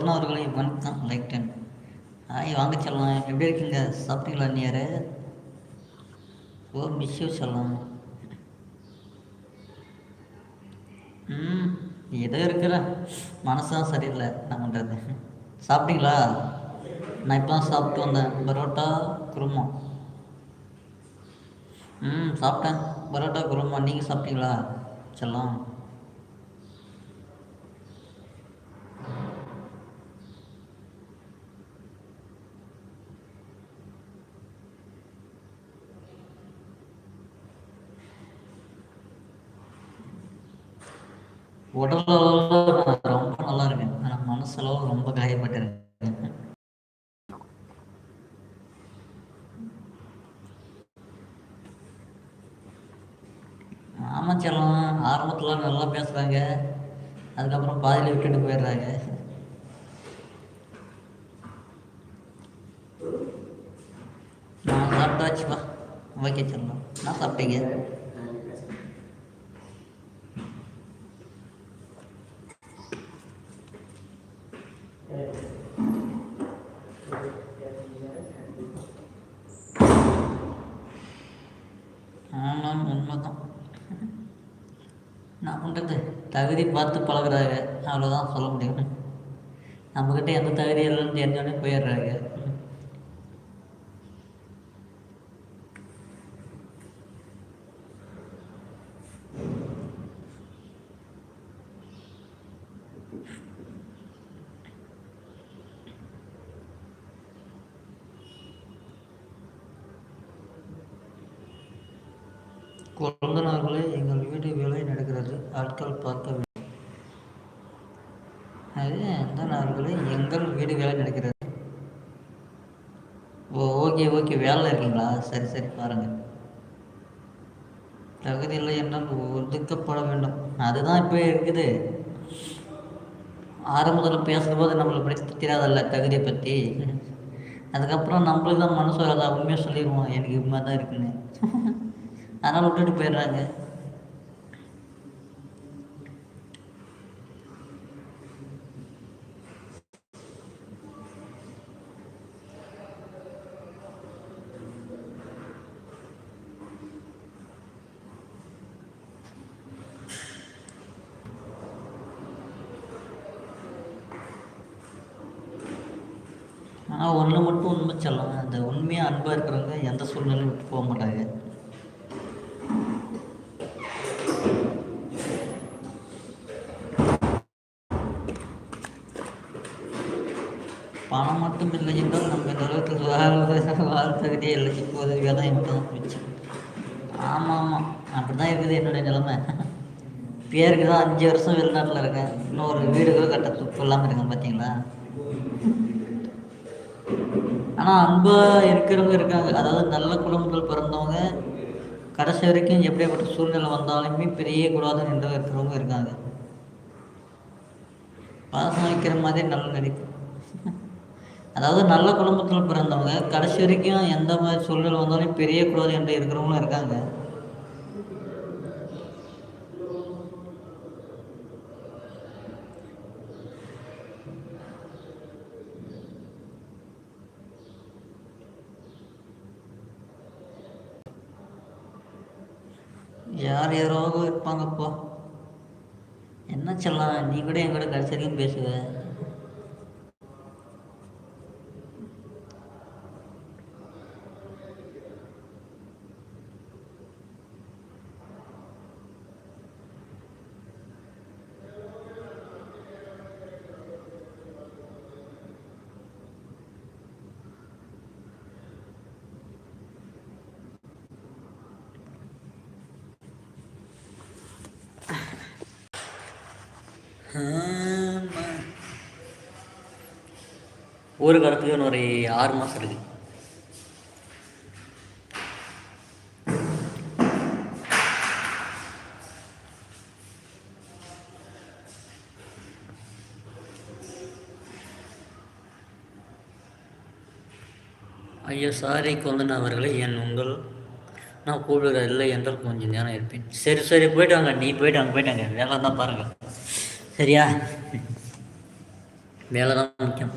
குழந்தைனா அவர்களை வணக்கம் like ten ஆய் வாங்க சொல்லலாம் எப்படி இருக்கீங்க? சாப்பிட்டீங்களா நியர் ஓ மிஸ்யூ சொல்லலாம் ம் ஏதோ இருக்கிற மனசு சரியில்லை என்ன பண்ணுறது சாப்பிட்டீங்களா? நான் இப்போ தான் சாப்பிட்டு வந்தேன். பரோட்டா குருமா. ம் சாப்பிட்டேன். பரோட்டா குருமா. நீங்கள் சாப்பிட்டீங்களா? செல்லம். உடல் அளவில் ரொம்ப நல்லா இருக்கேன். ஆனால் மனசளவு ரொம்ப காயப்பட்டிருக்கேன் ஆமாம் செல்லம் ஆரம்பத்தில் நல்லா பேசுகிறாங்க அதுக்கப்புறம் பாதியில் விட்டுட்டு போயிடுறாங்க. நான் சாப்பிட்டாச்சுப்பா. ஓகே செல்லம். நான் சாப்பிட்டீங்க ஆமாம் உண்மைதான் நான் பண்ணுறது தகுதி பார்த்து பழகுறாங்க. அவ்வளோதான் சொல்ல முடியும். நம்மக்கிட்ட எந்த தகுதி இல்லைன்னு தெரிஞ்சோடனே போயிடுறாங்க. குழந்தனார்களே எங்கள் வீட்டு வேலை நடக்கும் ஆட்கள் பார்க்க வேண்டும் அது அந்த நாள்களே எங்கள் வீடு வேலை நடக்கிறது. Oh okay okay. வேலை இருக்கீங்களா? சரி சரி. பாருங்கள் தகுதி இல்லை என்றால் ஒதுக்கப்பட வேண்டும். அதுதான் இப்போ இருக்குது. ஆரம்பத்தில் பேசும்போது நம்மளை பற்றி தெரியாதல்ல தகுதியை பற்றி. அதுக்கப்புறம் நம்மளுக்கு தான் மனசு வராது. உண்மையாக சொல்லிடுவோம். எனக்கு இது தான் இருக்குன்னு. அதனால் விட்டுட்டு போயிடுறாங்க ஆனால் ஒன்று மட்டும் உண்மை சொல்லலாம் அந்த உண்மையாக அன்பாக இருக்கிறவங்க எந்த சூழ்நிலையும் விட்டு போக மாட்டாங்க. பணம் மட்டும் இல்லை என்றால் நம்ம இந்த உலகத்தில் வாழ் வாழ் தகுதியே இல்லை இப்போது தான் எனக்கு மிச்சம். ஆமாம் ஆமாம் அப்படி தான் இருக்குது என்னுடைய நிலைமை. பேருக்கு தான் அஞ்சு வருஷம் வெளிநாட்டில் இருக்கேன். இன்னும் ஒரு வீடுகளும் கட்ட துப்பு இல்லாமல் இருக்கேன் பார்த்தீங்களா ஆனால் அன்பாக இருக்கிறவங்க இருக்காங்க. அதாவது நல்ல குடும்பத்தில் பிறந்தவங்க கடைசி வரைக்கும் எப்படியாப்பட்ட சூழ்நிலை வந்தாலுமே பெரிய கூடாது நின்றவங்க இருக்கிறவங்க இருக்காங்க. பாசம் வைக்கிற மாதிரி நல்ல நடிப்பு. அதாவது நல்ல குடும்பத்தில் பிறந்தவங்க கடைசி வரைக்கும் எந்த மாதிரி சூழ்நிலை வந்தாலும் பெரிய கூடாது என்று இருக்கிறவங்களும் இருக்காங்க யார் யாரோ இருப்பாங்கப்பா. என்ன சொல்லலாம்? நீ கூட என் கூட கடைசி வரைக்கும் பேசுவ. ஊருக்கு வரத்துக்கு இன்னும் ஒரு ஆறு மாதம் இருக்கு. ஐயோ சாரி கொந்தன் அவர்களே என் உங்கள் நான் கூப்பிடுற இல்லை என்றால் கொஞ்சம் நேரம் இருப்பேன். சரி சரி போயிட்டு வாங்க நீ போயிட்டு அங்கே போயிட்டு வாங்க வேலை தான் பாருங்கள் சரியா? வேலை தான் முக்கியம்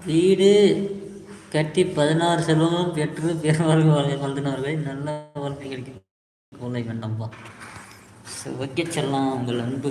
வீடு கட்டி பதினாறு செல்வமும் பெற்று பெருவார்கள் வளர்ந்தனர்கள் நல்ல வாழ்க்கை கிடைக்கும் கோலை வேண்டாம்ப்பா ஓகே செல்லாம் உங்கள் அன்பு.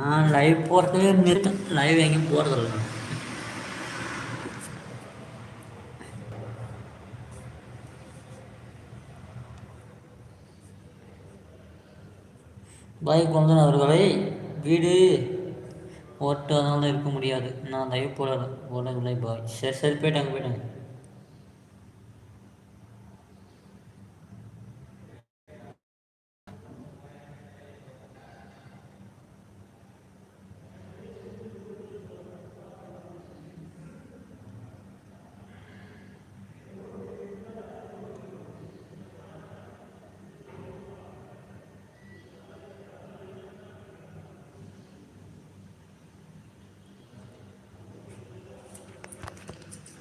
நான் லைவ் போகிறதே நிறுத்தேன் லைவ் எங்கேயும் போகிறதில்ல பாய் குழந்தன் அவர்களை வீடு ஓட்டு அதனால இருக்க முடியாது. நான் லைவ் போடல. போடவில்லை பாய். சரி சரி போயிட்டாங்க போயிட்டாங்க.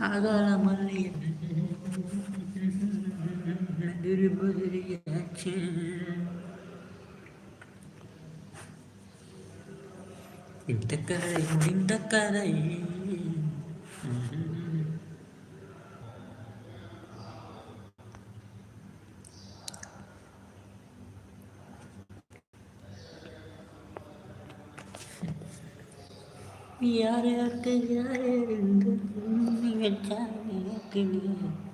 அகல மல்லி திருப்பதிரியாச்சு இந்த கதை முடிந்த கதை யார் யாருக்கு யார் இருந்து 给你。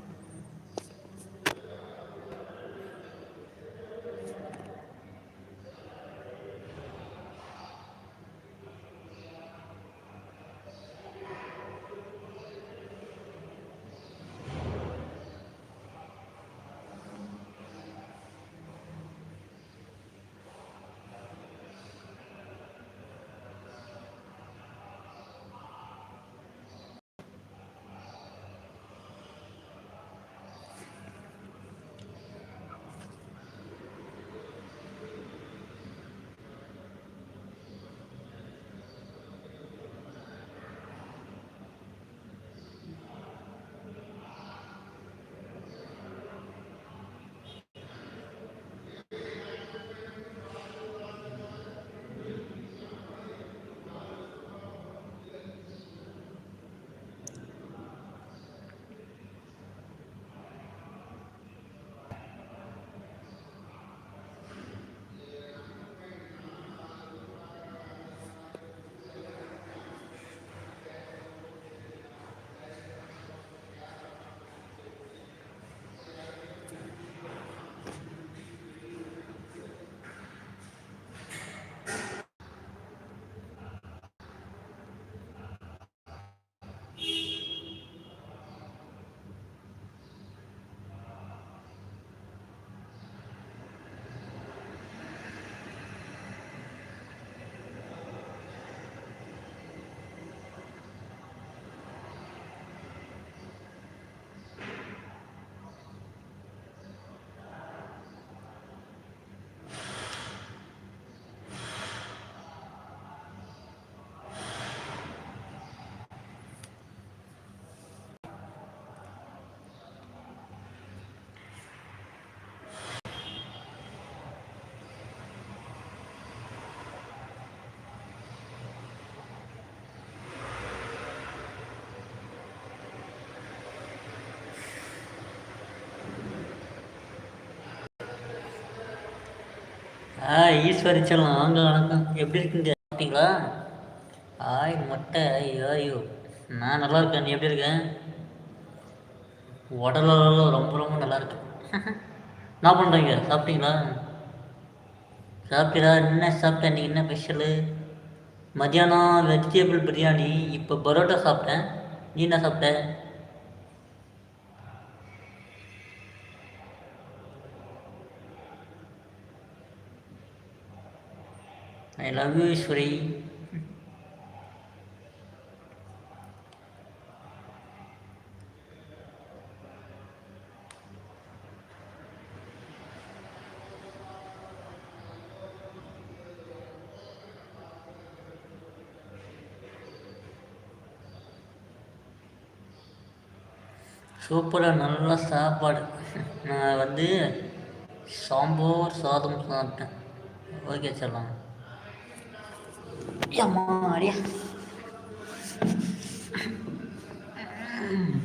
ஆ ஈஸ்வரி செல்லம் வாங்க வணக்கம். எப்படி இருக்கீங்க? சாப்பிட்டீங்களா? ஆய் மொட்டை. ஐயோ நான் நல்லா இருக்கேன். நீ எப்படி இருக்கேன் உடலெல்லாம் ரொம்ப ரொம்ப நல்லா இருக்கு. என்ன பண்ணுறீங்க சாப்பிட்டீங்களா? சாப்பிட்டீங்களா? என்ன சாப்பிட்டேன் நீங்கள் என்ன ஸ்பெஷலு மத்தியானம் வெஜிடபிள் பிரியாணி. இப்போ பரோட்டா சாப்பிட்டேன். நீ என்ன சாப்பிட்ட? ஐ லவ் யூ ஈஸ்வரி சூப்பராக நல்ல சாப்பாடு. நான் வந்து சாம்பார் சாதம் சாப்பிட்டேன். ஓகே சொல்லலாம் Andiamo aria. Eh,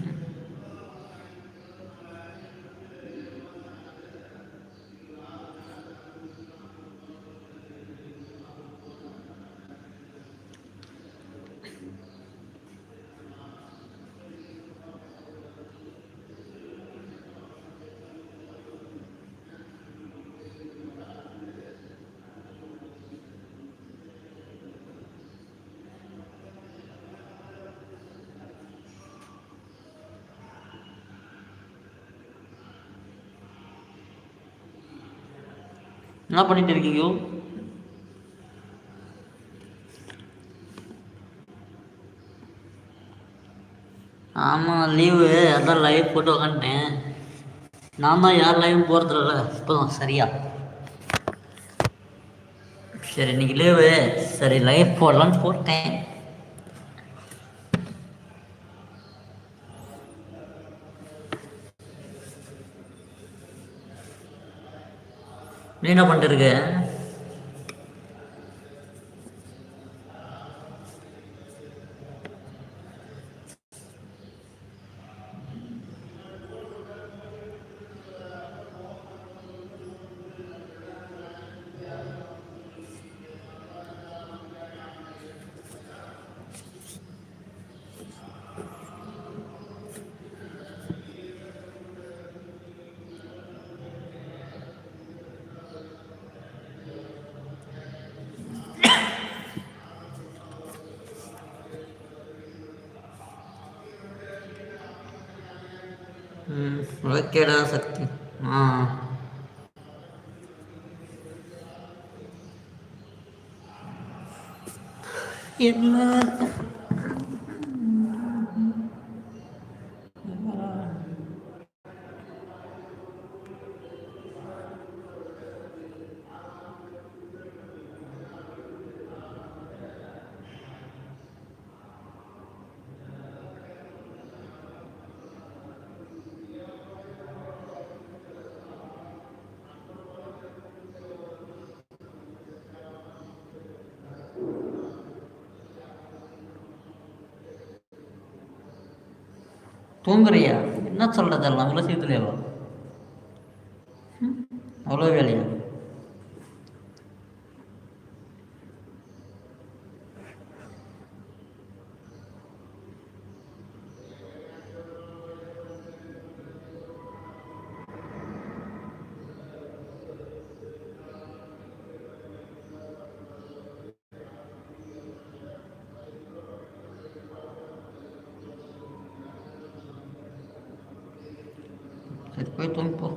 என்ன பண்ணிட்டு இருக்கீங்க? ஆமாம் லீவு அதான் லைவ் போட்டு உக்காந்துட்டேன். நான் தான் யார் லைவும் போகிறதில்ல இப்போதான் சரியா? சரி இன்னைக்கு லீவு சரி லைவ் போடலான்னு போட்டேன். நீ என்ன பண்ணிட்டு இருக்க சக்தி. ஆ. என்ன? தூங்குறியா? என்ன சொல்றது எல்லாம்? அவ்வளோ சீக்கிரம் அவ்வளோ வேலையா? சரி போய் தூங்கி போ